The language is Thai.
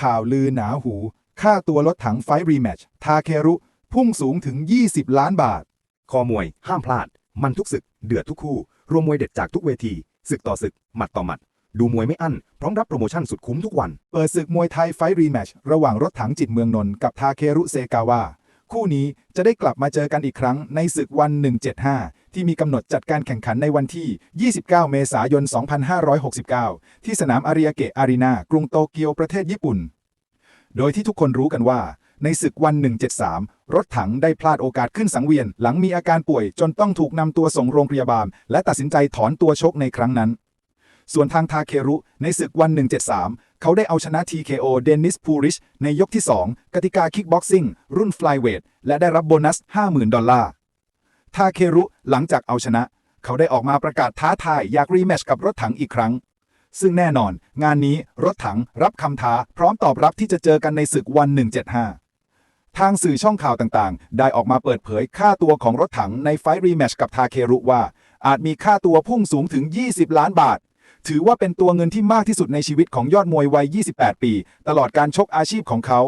ข่าวลือหนาหู ค่าตัวรถถังไฟรีแมชทาเครุ พุ่งสูงถึง 20 ล้านบาท คอมวย ห้ามพลาด มันทุกศึก เดือดทุกคู่ รวมมวยเด็ดจากทุกเวที ศึกต่อศึก หมัดต่อหมัด ดูมวยไม่อั้น พร้อมรับโปรโมชั่นสุดคุ้มทุกวัน เปิดศึกมวยไทยไฟรีแมชระหว่างรถถังจิตเมืองนนท์กับทาเครุเซกาวะคู่นี้จะได้กลับมาเจอกันอีกครั้งในศึกวัน 175 ที่มีกำหนดจัดการแข่งขันในวันที่ 29 เมษายน 2569 ที่สนามอาริยาเกะอารีนากรุงโตเกียวประเทศญี่ปุ่น โดยที่ทุกคนรู้กันว่า ในศึกวัน 173 รถถังได้พลาดโอกาสขึ้นสังเวียน หลังมีอาการป่วยจนต้องถูกนำตัวส่งโรงพยาบาล และตัดสินใจถอนตัวชกในครั้งนั้น ส่วนทางทาเครุในศึกวัน 173 เขาได้เอาชนะ TKO เดนิสพูริชในยกที่ 2 กติกาคิกบ็อกซิ่งรุ่นฟลายเวทและได้รับโบนัส 50,000 ดอลลาร์ ทาเครุหลังจากเอาชนะ เขาได้ออกมาประกาศท้าทายอยากรีแมชกับรถถังอีกครั้ง ซึ่งแน่นอน งานนี้รถถังรับคำท้า พร้อมตอบรับที่จะเจอกันในศึกวัน 175 ทางสื่อช่องข่าวต่างๆ ได้ออกมาเปิดเผยค่าตัวของรถถังในไฟรีแมชกับทาเครุว่า อาจมีค่าตัวพุ่งสูงถึง 20 ล้านบาทถือว่าเป็นตัวเงินที่มากที่สุดในชีวิตของยอดมวยวัย 28 ปี ตลอดการชกอาชีพของเขา